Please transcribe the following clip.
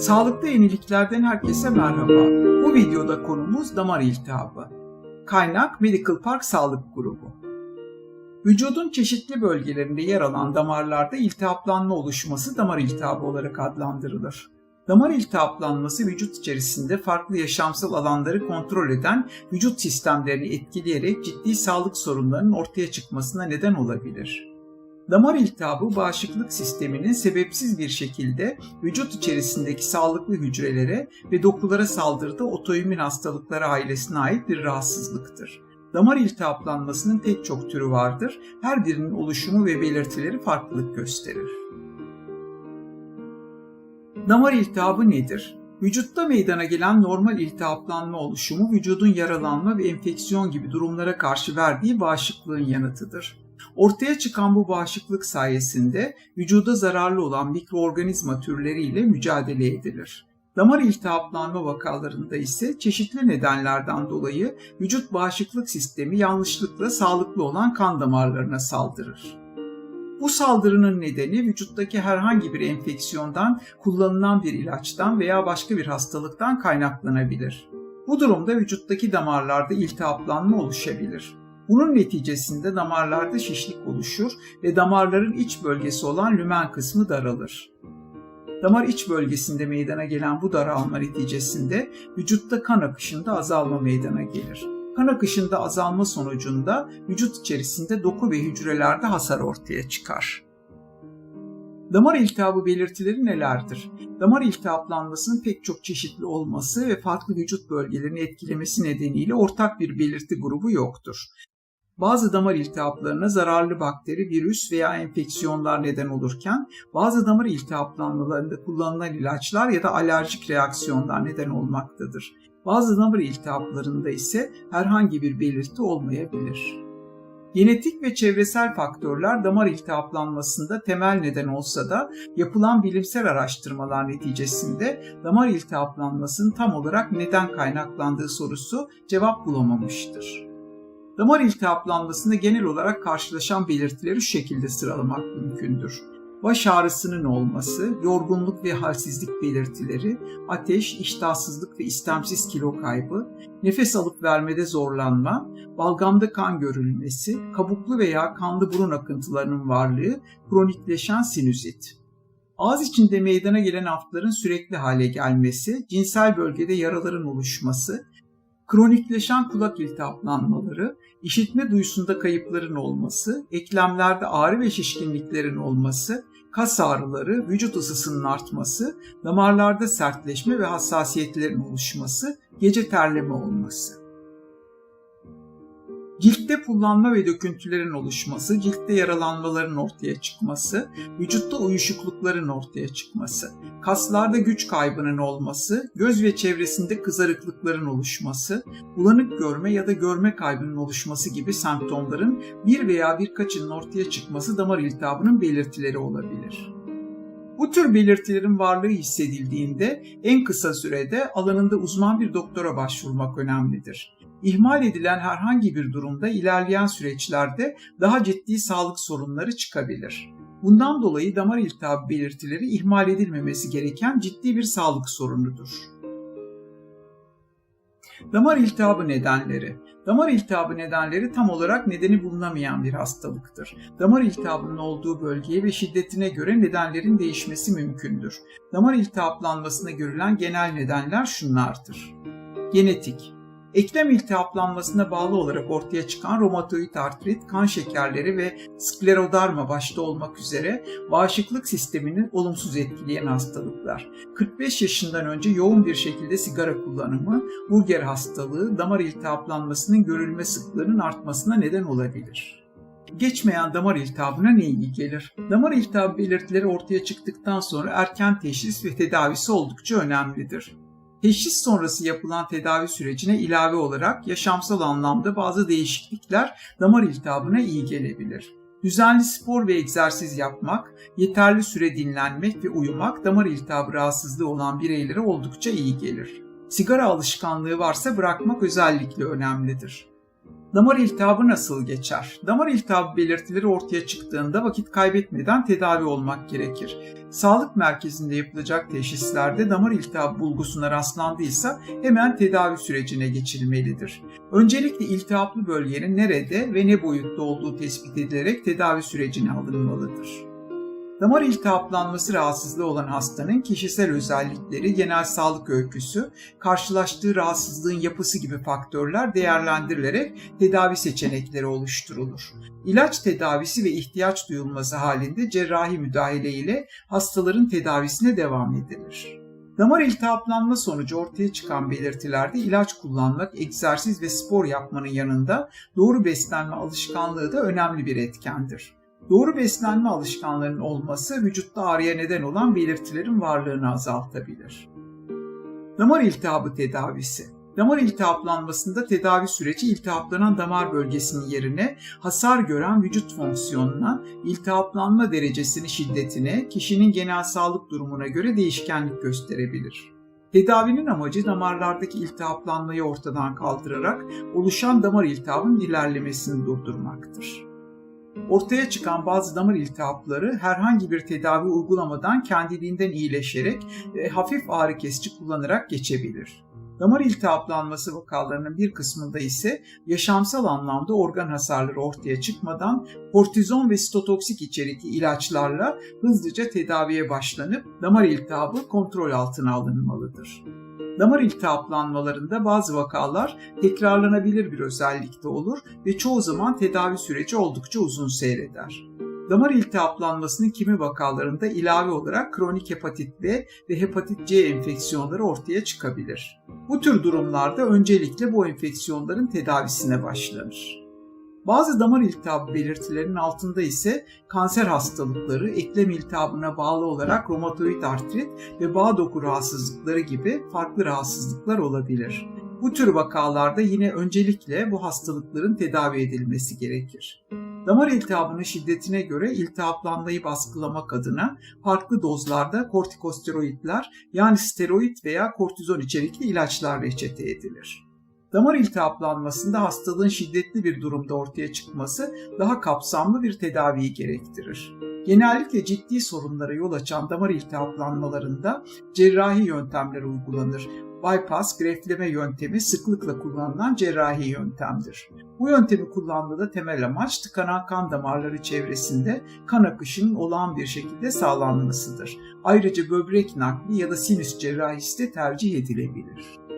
Sağlıklı yeniliklerden herkese merhaba. Bu videoda konumuz damar iltihabı. Kaynak Medical Park Sağlık Grubu. Vücudun çeşitli bölgelerinde yer alan damarlarda iltihaplanma oluşması damar iltihabı olarak adlandırılır. Damar iltihaplanması vücut içerisinde farklı yaşamsal alanları kontrol eden vücut sistemlerini etkileyerek ciddi sağlık sorunlarının ortaya çıkmasına neden olabilir. Damar iltihabı bağışıklık sisteminin sebepsiz bir şekilde vücut içerisindeki sağlıklı hücrelere ve dokulara saldırdığı otoimmün hastalıkları ailesine ait bir rahatsızlıktır. Damar iltihaplanmasının pek çok türü vardır. Her birinin oluşumu ve belirtileri farklılık gösterir. Damar iltihabı nedir? Vücutta meydana gelen normal iltihaplanma oluşumu vücudun yaralanma ve enfeksiyon gibi durumlara karşı verdiği bağışıklığın yanıtıdır. Ortaya çıkan bu bağışıklık sayesinde vücuda zararlı olan mikroorganizma türleriyle mücadele edilir. Damar iltihaplanma vakalarında ise çeşitli nedenlerden dolayı vücut bağışıklık sistemi yanlışlıkla sağlıklı olan kan damarlarına saldırır. Bu saldırının nedeni vücuttaki herhangi bir enfeksiyondan, kullanılan bir ilaçtan veya başka bir hastalıktan kaynaklanabilir. Bu durumda vücuttaki damarlarda iltihaplanma oluşabilir. Bunun neticesinde damarlarda şişlik oluşur ve damarların iç bölgesi olan lümen kısmı daralır. Damar iç bölgesinde meydana gelen bu daralma neticesinde vücutta kan akışında azalma meydana gelir. Kan akışında azalma sonucunda vücut içerisinde doku ve hücrelerde hasar ortaya çıkar. Damar iltihabı belirtileri nelerdir? Damar iltihaplanmasının pek çok çeşitli olması ve farklı vücut bölgelerini etkilemesi nedeniyle ortak bir belirti grubu yoktur. Bazı damar iltihaplarına zararlı bakteri, virüs veya enfeksiyonlar neden olurken bazı damar iltihaplanmalarında kullanılan ilaçlar ya da alerjik reaksiyonlar neden olmaktadır. Bazı damar iltihaplarında ise herhangi bir belirti olmayabilir. Genetik ve çevresel faktörler damar iltihaplanmasında temel neden olsa da yapılan bilimsel araştırmalar neticesinde damar iltihaplanmasının tam olarak neden kaynaklandığı sorusu cevap bulamamıştır. Damar iltihaplanmasında genel olarak karşılaşan belirtileri şu şekilde sıralamak mümkündür. Baş ağrısının olması, yorgunluk ve halsizlik belirtileri, ateş, iştahsızlık ve istemsiz kilo kaybı, nefes alıp vermede zorlanma, balgamda kan görülmesi, kabuklu veya kanlı burun akıntılarının varlığı, kronikleşen sinüzit. Ağız içinde meydana gelen aftların sürekli hale gelmesi, cinsel bölgede yaraların oluşması, kronikleşen kulak iltihaplanmaları, işitme duyusunda kayıpların olması, eklemlerde ağrı ve şişkinliklerin olması, kas ağrıları, vücut ısısının artması, damarlarda sertleşme ve hassasiyetlerin oluşması, gece terleme olması. Ciltte pullanma ve döküntülerin oluşması, ciltte yaralanmaların ortaya çıkması, vücutta uyuşuklukların ortaya çıkması, kaslarda güç kaybının olması, göz ve çevresinde kızarıklıkların oluşması, bulanık görme ya da görme kaybının oluşması gibi semptomların bir veya birkaçının ortaya çıkması damar iltihabının belirtileri olabilir. Bu tür belirtilerin varlığı hissedildiğinde en kısa sürede alanında uzman bir doktora başvurmak önemlidir. İhmal edilen herhangi bir durumda ilerleyen süreçlerde daha ciddi sağlık sorunları çıkabilir. Bundan dolayı damar iltihabı belirtileri ihmal edilmemesi gereken ciddi bir sağlık sorunudur. Damar iltihabı nedenleri Damar iltihabı nedenleri tam olarak nedeni bulunamayan bir hastalıktır. Damar iltihabının olduğu bölgeye ve şiddetine göre nedenlerin değişmesi mümkündür. Damar iltihaplanmasına görülen genel nedenler şunlardır. Genetik Eklem iltihaplanmasına bağlı olarak ortaya çıkan romatoid artrit, kan şekerleri ve skleroderma başta olmak üzere bağışıklık sistemini olumsuz etkileyen hastalıklar. 45 yaşından önce yoğun bir şekilde sigara kullanımı, burger hastalığı, damar iltihaplanmasının görülme sıklığının artmasına neden olabilir geçmeyen damar iltihabına ne iyi gelir? Damar iltihabı belirtileri ortaya çıktıktan sonra erken teşhis ve tedavisi oldukça önemlidir. Teşhis sonrası yapılan tedavi sürecine ilave olarak yaşamsal anlamda bazı değişiklikler damar iltihabına iyi gelebilir. Düzenli spor ve egzersiz yapmak, yeterli süre dinlenmek ve uyumak damar iltihabı rahatsızlığı olan bireylere oldukça iyi gelir. Sigara alışkanlığı varsa bırakmak özellikle önemlidir. Damar iltihabı nasıl geçer? Damar iltihabı belirtileri ortaya çıktığında vakit kaybetmeden tedavi olmak gerekir. Sağlık merkezinde yapılacak teşhislerde damar iltihabı bulgusuna rastlandıysa hemen tedavi sürecine geçilmelidir. Öncelikle iltihaplı bölgenin nerede ve ne boyutta olduğu tespit edilerek tedavi sürecine alınmalıdır. Damar iltihaplanması rahatsızlığı olan hastanın kişisel özellikleri, genel sağlık öyküsü, karşılaştığı rahatsızlığın yapısı gibi faktörler değerlendirilerek tedavi seçenekleri oluşturulur. İlaç tedavisi ve ihtiyaç duyulması halinde cerrahi müdahale ile hastaların tedavisine devam edilir. Damar iltihaplanma sonucu ortaya çıkan belirtilerde ilaç kullanmak, egzersiz ve spor yapmanın yanında doğru beslenme alışkanlığı da önemli bir etkendir. Doğru beslenme alışkanlarının olması vücutta ağrıya neden olan belirtilerin varlığını azaltabilir. Damar iltihabı tedavisi Damar iltihaplanmasında tedavi süreci iltihaplanan damar bölgesinin yerine hasar gören vücut fonksiyonuna, iltihaplanma derecesini şiddetine, kişinin genel sağlık durumuna göre değişkenlik gösterebilir. Tedavinin amacı damarlardaki iltihaplanmayı ortadan kaldırarak oluşan damar iltihabının ilerlemesini durdurmaktır. Ortaya çıkan bazı damar iltihapları herhangi bir tedavi uygulamadan kendiliğinden iyileşerek ve hafif ağrı kesici kullanarak geçebilir. Damar iltihaplanması vakalarının bir kısmında ise yaşamsal anlamda organ hasarları ortaya çıkmadan kortizon ve sitotoksik içerikli ilaçlarla hızlıca tedaviye başlanıp damar iltihabı kontrol altına alınmalıdır. Damar iltihaplanmalarında bazı vakalar tekrarlanabilir bir özellikte olur ve çoğu zaman tedavi süreci oldukça uzun seyreder. Damar iltihaplanmasının kimi vakalarında ilave olarak kronik hepatit B ve hepatit C enfeksiyonları ortaya çıkabilir. Bu tür durumlarda öncelikle bu enfeksiyonların tedavisine başlanır. Bazı damar iltihabı belirtilerinin altında ise kanser hastalıkları, eklem iltihabına bağlı olarak romatoid artrit ve bağ doku rahatsızlıkları gibi farklı rahatsızlıklar olabilir. Bu tür vakalarda yine öncelikle bu hastalıkların tedavi edilmesi gerekir. Damar iltihabının şiddetine göre iltihaplanmayı baskılamak adına farklı dozlarda kortikosteroidler yani steroid veya kortizon içerikli ilaçlar reçete edilir. Damar iltihaplanmasında hastalığın şiddetli bir durumda ortaya çıkması daha kapsamlı bir tedaviyi gerektirir. Genellikle ciddi sorunlara yol açan damar iltihaplanmalarında cerrahi yöntemler uygulanır. Bypass, grefleme yöntemi sıklıkla kullanılan cerrahi yöntemdir. Bu yöntemi kullanmada temel amaç tıkanan kan damarları çevresinde kan akışının olağan bir şekilde sağlanmasıdır. Ayrıca böbrek nakli ya da sinüs cerrahisi de tercih edilebilir.